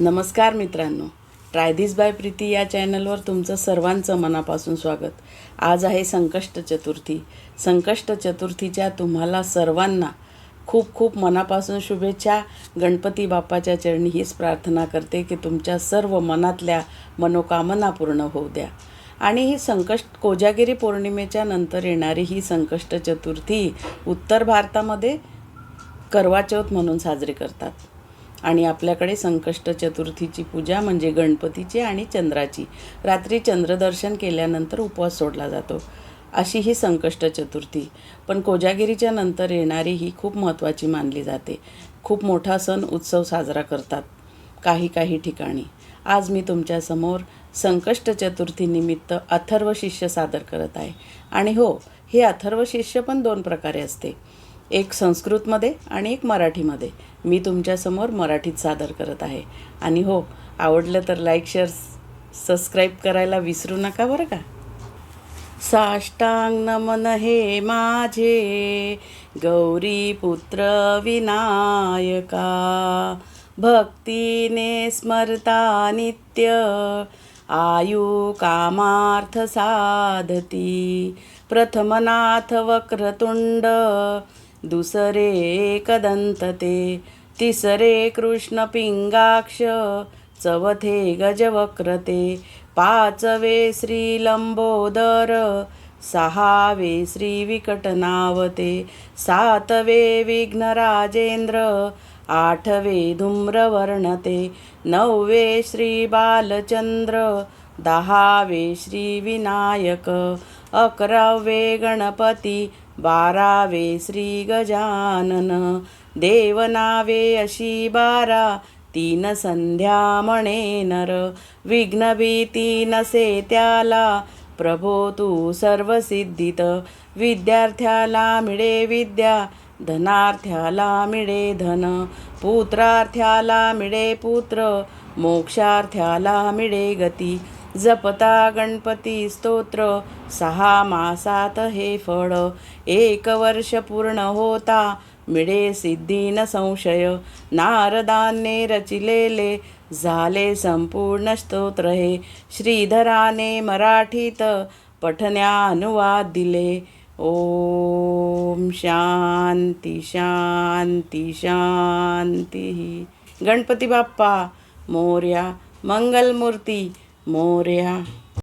नमस्कार मित्रांनो. Try this by Preeti या चॅनलवर तुमचं सर्वांचं मनापासून स्वागत. आज आहे संकष्ट चतुर्थी. संकष्ट चतुर्थीच्या तुम्हाला सर्वांना खूप खूप मनापासून शुभेच्छा. गणपती बाप्पाच्या चरणी हीच प्रार्थना करते की तुमच्या सर्व मनातल्या मनोकामना पूर्ण होऊ द्या. आणि ही संकष्ट कोजागिरी पौर्णिमेच्या नंतर येणारी ही संकष्ट चतुर्थी उत्तर भारतामध्ये करवाचौथ म्हणून साजरी करतात. आणि आपल्याकडे संकष्ट चतुर्थीची पूजा म्हणजे गणपतीची आणि चंद्राची. रात्री चंद्रदर्शन केल्यानंतर उपवास सोडला जातो. अशी ही संकष्ट चतुर्थी. पण कोजागिरीच्या नंतर येणारी ही खूप महत्त्वाची मानली जाते. खूप मोठा सण उत्सव साजरा करतात. काही काही ठिकाणी. आज मी तुमच्यासमोर संकष्ट चतुर्थीनिमित्त अथर्व शिष्य सादर करत आहे. आणि हो हे अथर्व शिष्य पण दोन प्रकारे असते. एक संस्कृतमध्ये आणि एक मराठीमध्ये. मी तुमच्यासमोर मराठीत सादर करत आहे. आणि हो आवडलं तर लाईक शेअर सबस्क्राईब करायला विसरू नका बरं का? साष्टांग नमन हे माझे गौरी पुत्र विनायका. भक्तीने स्मरता नित्य आयु कामार्थ साधती. प्रथमनाथ वक्रतुंड दुसरे एकदंत ते तिसरे कृष्ण पिंगाक्ष चवथे गजवक्रते. पाचवे श्रीलंबोदर सहावे श्रीविकटनावते सातवे विघ्नराजेंद्र आठवे धूम्रवर्णते. नववे श्रीबालचंद्र दहावे श्रीविनायक अकरावे गणपती बारावे श्री गजानन देवनावे अशी बारा तीन संध्या म्हणे नर विघ्नभीती नसे त्याला प्रभो तू सर्वसिद्धित विद्यार्थ्याला मिळे विद्या धनार्थ्याला मिळे धन पुत्रार्थ्याला मिळे पुत्र मोक्षार्थ्याला मिळे गती जपता गणपती स्तोत्र सहा मासात हे फळ. एक वर्ष पूर्ण होता मिळे सिद्धी न संशय. नारदाने रचिलेले झाले संपूर्ण स्तोत्र हे. श्रीधराने मराठीत पठण्या अनुवाद दिले. ओम शांती शांती शांती. गणपती बाप्पा मोर्या मंगलमूर्ती मोर्या